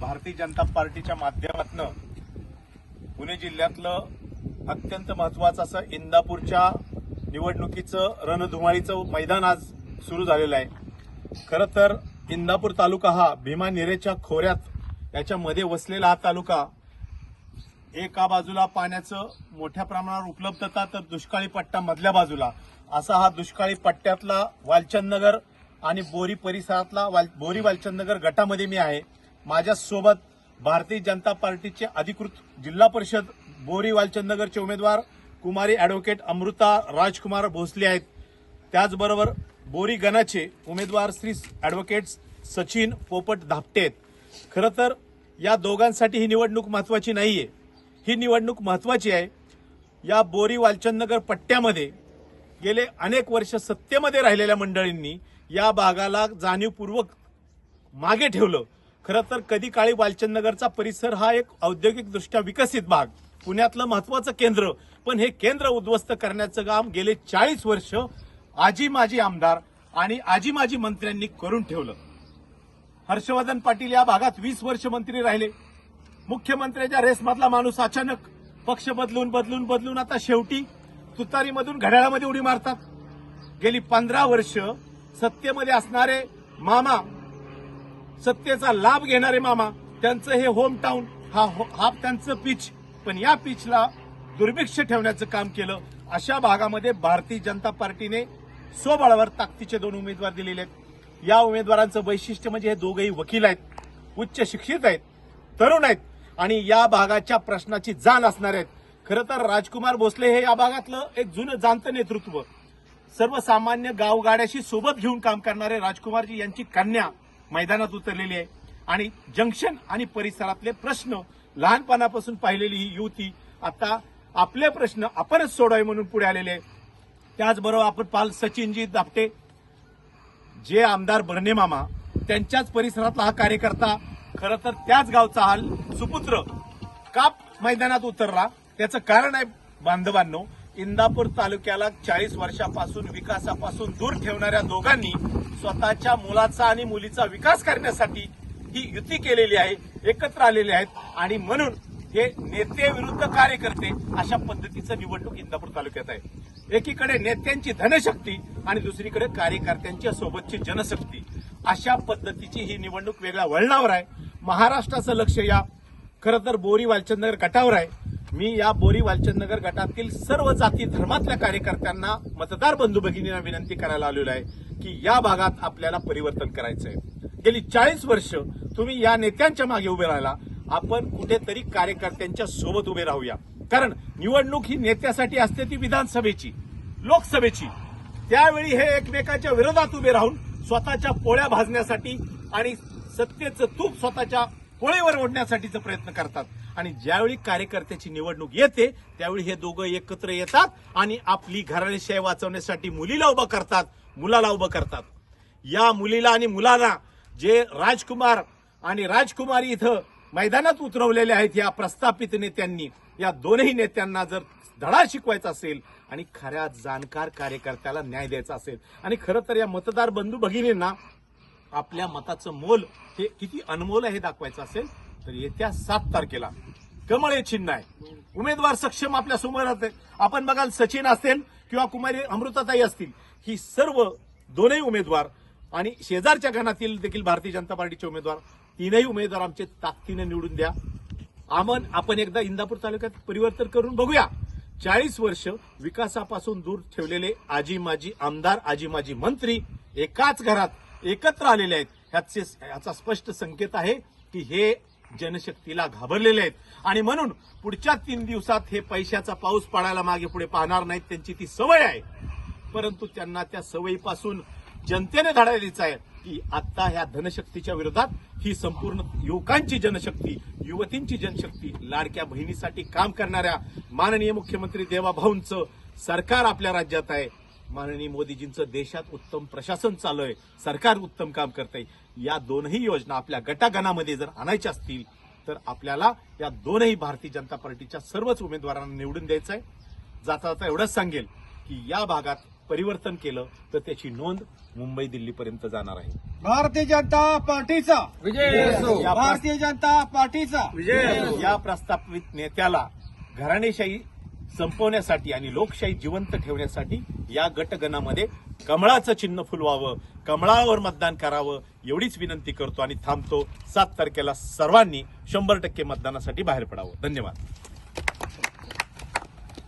भारतीय जनता पार्टीच्या माध्यमातून पुणे जिल्ह्यातलं अत्यंत महत्वाचं असं इंदापूरच्या निवडणुकीचं रणधुमाळीचं मैदान आज सुरू झालेलं आहे. खरं तर इंदापूर तालुका हा भीमा निरेच्या खोऱ्यात याच्यामध्ये वसलेला हा तालुका. एका बाजूला पाण्याचं मोठ्या प्रमाणावर उपलब्धता तर दुष्काळी पट्टा मधल्या बाजूला. असा हा दुष्काळी पट्ट्यातला वालचंदनगर आणि बोरी परिसरातला वाल- बोरी वालचंदनगर गटामध्ये मी आहे. माझ्यासोबत भारतीय जनता पार्टीचे अधिकृत जिल्हा परिषद बोरी वालचंदनगरचे उमेदवार कुमारी अॅडव्होकेट अमृता राजकुमार भोसले आहेत. त्याचबरोबर बोरी गणाचे उमेदवार श्री ॲडव्होकेट सचिन पोपट धापटे आहेत. खरं तर या दोघांसाठी ही निवडणूक महत्त्वाची नाही आहे ही निवडणूक महत्त्वाची आहे. या बोरी वालचंदनगर पट्ट्यामध्ये गेले अनेक वर्ष सत्तेमध्ये राहिलेल्या मंडळींनी या भागाला जाणीवपूर्वक मागे ठेवलं. खरं तर कधी काळी वालचंदनगरचा परिसर हा एक औद्योगिकदृष्ट्या विकसित भाग पुण्यातलं महत्वाचं केंद्र. पण हे केंद्र उद्ध्वस्त करण्याचं काम गेले चाळीस वर्ष आजी माजी आमदार आणि आजी माजी मंत्र्यांनी करून ठेवलं. हर्षवर्धन पाटील या भागात वीस वर्ष मंत्री राहिले. मुख्यमंत्र्याच्या रेसमधला माणूस अचानक पक्ष बदलून बदलून बदलून आता शेवटी तुतारीमधून घड्याळामध्ये उडी मारतात. गेली पंधरा वर्ष सत्तेमध्ये असणारे मामा सत्तेचा लाभ घेणारे मामा त्यांचं हे होम टाऊन हा हा त्यांचं पिच पण या पिचला दुर्भिक्ष ठेवण्याचं काम केलं. अशा भागामध्ये भारतीय जनता पार्टीने स्वबळावर ताकदीचे दोन उमेदवार दिलेले आहेत. या उमेदवारांचं वैशिष्ट्य म्हणजे हे दोघंही वकील आहेत उच्च शिक्षित आहेत तरुण आहेत आणि या भागाच्या प्रश्नाची जाण असणार आहेत. खरं तर राजकुमार भोसले हे या भागातलं एक जुनं जाणतं नेतृत्व. सर्वसामान्य गावगाड्याशी सोबत घेऊन काम करणारे राजकुमारजी यांची कन्या. मैदानात उतरलेली आहे. आणि जंक्शन आणि परिसरातले प्रश्न लहानपणापासून पाहिलेली ही युवती आता आपले प्रश्न आपणच सोडावे म्हणून पुढे आलेले आहे. त्याचबरोबर आपण पाल सचिनजी दापटे जे आमदार बर्णे मामा त्यांच्याच परिसरातला हा कार्यकर्ता खरं तर त्याच गावचा हा सुपुत्र काप मैदानात उतरला. त्याचं कारण आहे बांधवांनो इंदापूर तालुक्याला चाळीस वर्षापासून विकासापासून दूर ठेवणाऱ्या दोघांनी स्वतःच्या मुलाचा आणि मुलीचा विकास करण्यासाठी ही युती केलेली आहे एकत्र आलेले आहेत. आणि म्हणून हे नेते विरुद्ध कार्यकर्ते अशा पद्धतीचं निवडणूक इंदापूर तालुक्यात आहे. एकीकडे नेत्यांची धनशक्ती आणि दुसरीकडे कार्यकर्त्यांच्या सोबतची जनशक्ती. अशा पद्धतीची ही निवडणूक वेगळ्या वळणावर आहे. महाराष्ट्राचं लक्ष या खरं तर बोरी वालचंदनगर गटावर आहे. मी या बोरी वालचंदनगर गटातील सर्व जाती धर्मातल्या कार्यकर्त्यांना मतदार बंधू भगिनींना विनंती करायला आलेलो आहे की या भागात आपल्याला परिवर्तन करायचं आहे गेली चाळीस वर्ष तुम्ही या नेत्यांच्या मागे उभे राहिला. आपण कुठेतरी कार्यकर्त्यांच्या सोबत उभे राहूया. कारण निवडणूक ही नेत्यासाठी असते ती विधानसभेची लोकसभेची. त्यावेळी हे एकमेकाच्या विरोधात उभे राहून स्वतःच्या पोळ्या भाजण्यासाठी आणि सत्तेचं तूप स्वतःच्या पोळीवर ओढण्यासाठीचा प्रयत्न करतात. आणि ज्यावेळी कार्यकर्त्याची निवडणूक येते त्यावेळी हे दोघं एकत्र येतात आणि आपली घराणेशाही वाचवण्यासाठी मुलीला उभं करतात मुलाला उभं करतात. या मुलीला आणि मुलाला जे राजकुमार आणि राजकुमारी इथं मैदानात उतरवलेले आहेत या प्रस्थापित नेत्यांनी या दोनही नेत्यांना जर धडा शिकवायचा असेल आणि खऱ्या जाणकार कार्यकर्त्याला न्याय द्यायचा असेल. आणि खरं तर या मतदार बंधू भगिनींना आपल्या मताचं मोल हे किती अनमोल आहे हे दाखवायचं असेल तर येत्या सात तारखेला कमळ हे चिन्ह आहे. उमेदवार सक्षम आपल्यासमोर राहते. आपण बघाल सचिन असेल किंवा कुमारी अमृताताई असतील ही सर्व दोनही उमेदवार आणि शेजारच्या गणातील देखील भारतीय जनता पार्टीचे उमेदवार तीनही उमेदवार आमचे ताकदीने निवडून द्या. आमन आपण एकदा इंदापूर तालुक्यात परिवर्तन करून बघूया. चाळीस वर्ष विकासापासून दूर ठेवलेले आजी माजी आमदार आजी माजी मंत्री एकाच घरात एकत्र आलेले आहेत. ह्याचे ह्याचा स्पष्ट संकेत आहे की हे जनशक्तीला घाबरलेले आहेत. आणि म्हणून पुढच्या तीन दिवसात हे पैशाचा पाऊस पडायला मागे पुढे पाहणार नाहीत त्यांची ती सवय आहे. परंतु त्यांना त्या सवयीपासून जनतेने धडा द्यायचा आहे की आता ह्या धनशक्तीच्या विरोधात ही संपूर्ण युवकांची जनशक्ती युवतींची जनशक्ती लाडक्या बहिणीसाठी काम करणाऱ्या माननीय मुख्यमंत्री देवाभाऊंचं सरकार आपल्या राज्यात आहे. माननीय मोदीजींचं देशात उत्तम प्रशासन चालू आहे सरकार उत्तम काम करतंय. या दोनही योजना आपल्या गटागणामध्ये जर आणायच्या असतील तर आपल्याला या दोनही भारतीय जनता पार्टीच्या सर्वच उमेदवारांना निवडून द्यायचं आहे जाता जाता एवढंच सांगेल की या भागात परिवर्तन केलं तर त्याची नोंद मुंबई दिल्लीपर्यंत जाणार आहे. भारतीय जनता पार्टीचा. विजय भारतीय जनता पार्टीचा. या प्रस्थापित नेत्याला घराणेशाही संपवण्यासाठी आणि लोकशाही जिवंत ठेवण्यासाठी या गटगणामध्ये कमळाचं चिन्ह फुलवावं कमळावर मतदान करावं एवढीच विनंती करतो आणि थांबतो सात तारखेला सर्वांनी शंभर टक्के मतदानासाठी बाहेर पडावं. धन्यवाद.